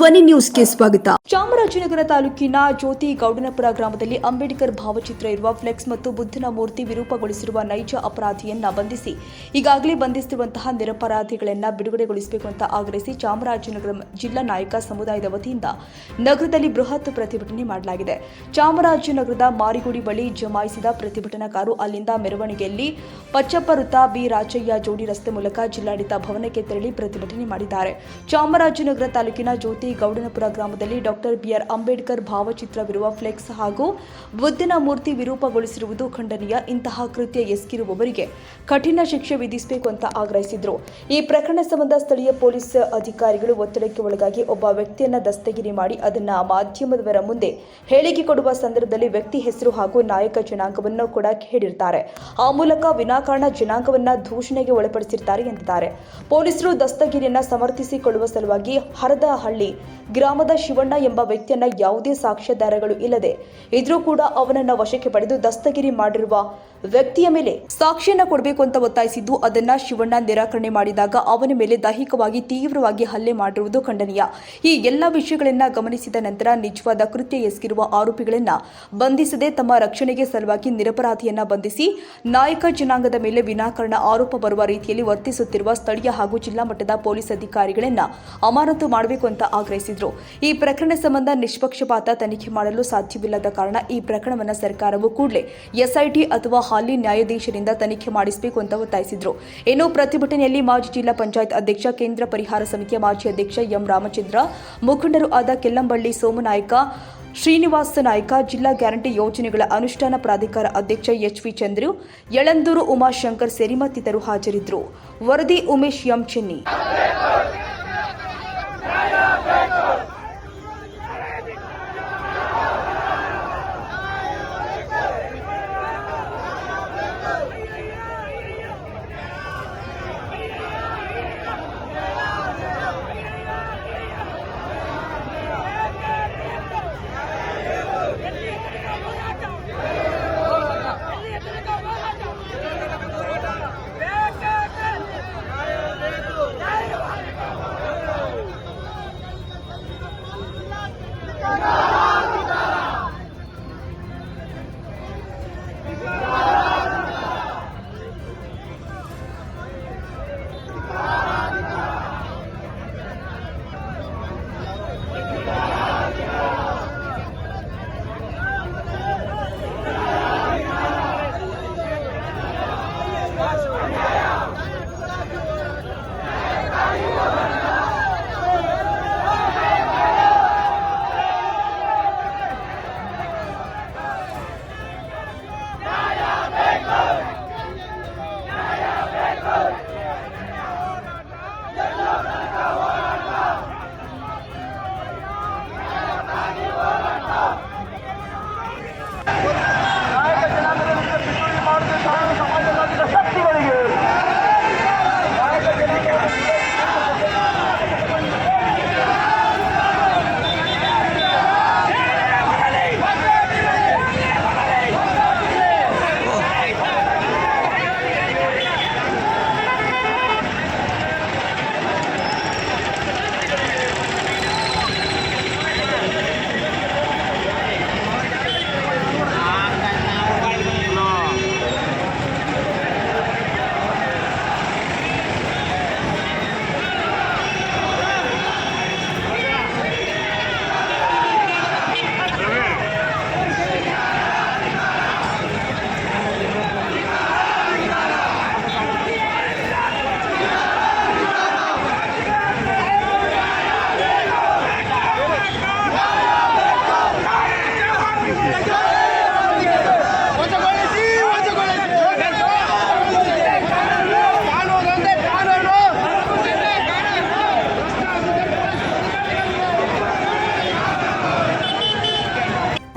ಧ್ವನಿ ನ್ಯೂಸ್ಗೆ ಸ್ವಾಗತ. ಚಾಮರಾಜನಗರ ತಾಲೂಕಿನ ಜ್ಯೋತಿ ಗೌಡನಪುರ ಗ್ರಾಮದಲ್ಲಿ ಅಂಬೇಡ್ಕರ್ ಭಾವಚಿತ್ರ ಇರುವ ಫ್ಲೆಕ್ಸ್ ಮತ್ತು ಬುದ್ಧನ ಮೂರ್ತಿ ವಿರೂಪಗೊಳಿಸಿರುವ ನೈಜ ಅಪರಾಧಿಯನ್ನ ಬಂಧಿಸಿ, ಈಗಾಗಲೇ ಬಂಧಿಸಿರುವಂತಹ ನಿರಪರಾಧಿಗಳನ್ನ ಬಿಡುಗಡೆಗೊಳಿಸಬೇಕು ಅಂತ ಆಗ್ರಹಿಸಿ ಚಾಮರಾಜನಗರ ಜಿಲ್ಲಾ ನಾಯಕ ಸಮುದಾಯದ ವತಿಯಿಂದ ನಗರದಲ್ಲಿ ಬೃಹತ್ ಪ್ರತಿಭಟನೆ ಮಾಡಲಾಗಿದೆ. ಚಾಮರಾಜನಗರದ ಮಾರಿಗುಡಿ ಬಳಿ ಜಮಾಯಿಸಿದ ಪ್ರತಿಭಟನಾಕಾರರು ಅಲ್ಲಿಂದ ಮೆರವಣಿಗೆಯಲ್ಲಿ ಪಚ್ಚಪ್ಪ ವೃತ್ತ ಬಿ ರಾಜಯ್ಯ ಜೋಡಿ ರಸ್ತೆ ಮೂಲಕ ಜಿಲ್ಲಾಡಳಿತ ಭವನಕ್ಕೆ ತೆರಳಿ ಪ್ರತಿಭಟನೆ ಮಾಡಿದ್ದಾರೆ. ಚಾಮರಾಜನಗರ ತಾಲೂಕಿನ ಜ್ಯೋತಿ ಗೌಡನಪುರ ಗ್ರಾಮದಲ್ಲಿ ಡಾಕ್ಟರ್ ಬಿಆರ್ ಅಂಬೇಡ್ಕರ್ ಭಾವಚಿತ್ರವಿರುವ ಫ್ಲೆಕ್ಸ್ ಹಾಗೂ ಬುದ್ಧನ ಮೂರ್ತಿ ವಿರೂಪಗೊಳಿಸಿರುವುದು ಖಂಡನೀಯ. ಇಂತಹ ಕೃತ್ಯ ಎಸಗಿರುವವರಿಗೆ ಕಠಿಣ ಶಿಕ್ಷೆ ವಿಧಿಸಬೇಕು ಅಂತ ಆಗ್ರಹಿಸಿದ್ರು. ಈ ಪ್ರಕರಣ ಸಂಬಂಧ ಸ್ಥಳೀಯ ಪೊಲೀಸ್ ಅಧಿಕಾರಿಗಳು ಒತ್ತಡಕ್ಕೆ ಒಳಗಾಗಿ ಒಬ್ಬ ವ್ಯಕ್ತಿಯನ್ನ ದಸ್ತಗಿರಿ ಮಾಡಿ ಅದನ್ನ ಮಾಧ್ಯಮದವರ ಮುಂದೆ ಹೇಳಿಕೆ ಕೊಡುವ ಸಂದರ್ಭದಲ್ಲಿ ವ್ಯಕ್ತಿ ಹೆಸರು ಹಾಗೂ ನಾಯಕ ಜನಾಂಗವನ್ನು ಕೂಡ ಹೇಳಿರ್ತಾರೆ ಆ ಮೂಲಕ ವಿನಾಕಾರಣ ಜನಾಂಗವನ್ನ ದೂಷಣೆಗೆ ಒಳಪಡಿಸಿರ್ತಾರೆ ಎಂದಿದ್ದಾರೆ. ಪೊಲೀಸರು ದಸ್ತಗಿರಿಯನ್ನ ಸಮರ್ಥಿಸಿಕೊಳ್ಳುವ ಸಲುವಾಗಿ ಹರದಹಳ್ಳಿ ಗ್ರಾಮದ ಶಿವಣ್ಣ ಎಂಬ ವ್ಯಕ್ತಿಯನ್ನ ಯಾವುದೇ ಸಾಕ್ಷ್ಯಾಧಾರಗಳು ಇಲ್ಲದೆ ಇದ್ರೂ ಕೂಡ ಅವನನ್ನ ವಶಕ್ಕೆ ಪಡೆದು ದಸ್ತಗಿರಿ ಮಾಡಿರುವ ವ್ಯಕ್ತಿಯ ಮೇಲೆ ಸಾಕ್ಷಿಯನ್ನ ಕೊಡಬೇಕು ಅಂತ ಒತ್ತಾಯಿಸಿದ್ದು, ಅದನ್ನ ಶಿವಣ್ಣ ನಿರಾಕರಣೆ ಮಾಡಿದಾಗ ಅವನ ಮೇಲೆ ದೈಹಿಕವಾಗಿ ತೀವ್ರವಾಗಿ ಹಲ್ಲೆ ಮಾಡಿರುವುದು ಖಂಡನೀಯ. ಈ ಎಲ್ಲ ವಿಷಯಗಳನ್ನ ಗಮನಿಸಿದ ನಂತರ ನಿಜವಾದ ಕೃತ್ಯ ಎಸಗಿರುವ ಆರೋಪಿಗಳನ್ನ ಬಂಧಿಸದೆ ತಮ್ಮ ರಕ್ಷಣೆಗೆ ಸಲುವಾಗಿ ನಿರಪರಾಧಿಯನ್ನ ಬಂಧಿಸಿ, ನಾಯಕ ಜನಾಂಗದ ಮೇಲೆ ವಿನಾಕಾರಣ ಆರೋಪ ಬರುವ ರೀತಿಯಲ್ಲಿ ವರ್ತಿಸುತ್ತಿರುವ ಸ್ಥಳೀಯ ಹಾಗೂ ಜಿಲ್ಲಾ ಮಟ್ಟದ ಪೊಲೀಸ್ ಅಧಿಕಾರಿಗಳನ್ನ ಅಮಾನತು ಮಾಡಬೇಕು ಅಂತ ಆಗ್ರಹಿಸಿದ್ರು. ಈ ಪ್ರಕರಣ ಸಂಬಂಧ ನಿಷ್ಪಕ್ಷಪಾತ ತನಿಖೆ ಮಾಡಲು ಸಾಧ್ಯವಿಲ್ಲದ ಕಾರಣ ಈ ಪ್ರಕರಣವನ್ನು ಸರ್ಕಾರವು ಕೂಡಲೇ ಎಸ್ಐಟಿ ಅಥವಾ ಹಾಲಿ ನ್ಯಾಯಾಧೀಶರಿಂದ ತನಿಖೆ ಮಾಡಿಸಬೇಕು ಅಂತ ಒತ್ತಾಯಿಸಿದ್ರು. ಇನ್ನು ಪ್ರತಿಭಟನೆಯಲ್ಲಿ ಮಾಜಿ ಜಿಲ್ಲಾ ಪಂಚಾಯತ್ ಅಧ್ಯಕ್ಷ, ಕೇಂದ್ರ ಪರಿಹಾರ ಸಮಿತಿಯ ಮಾಜಿ ಅಧ್ಯಕ್ಷ ಎಂ ರಾಮಚಂದ್ರ, ಮುಖಂಡರು ಆದ ಕೆಲ್ಲಂಬಳ್ಳಿ ಸೋಮನಾಯ್ಕ, ಶ್ರೀನಿವಾಸ ನಾಯ್ಕ, ಜಿಲ್ಲಾ ಗ್ಯಾರಂಟಿ ಯೋಜನೆಗಳ ಅನುಷ್ಠಾನ ಪ್ರಾಧಿಕಾರ ಅಧ್ಯಕ್ಷ ಎಚ್ ವಿ ಚಂದ್ರು, ಯಳಂದೂರು ಉಮಾಶಂಕರ್ ಸೇರಿ ಮತ್ತಿತರರು ಹಾಜರಿದ್ದರು ವರದಿ ಉಮೇಶ್ ಎಂ ಚೆನ್ನಿ.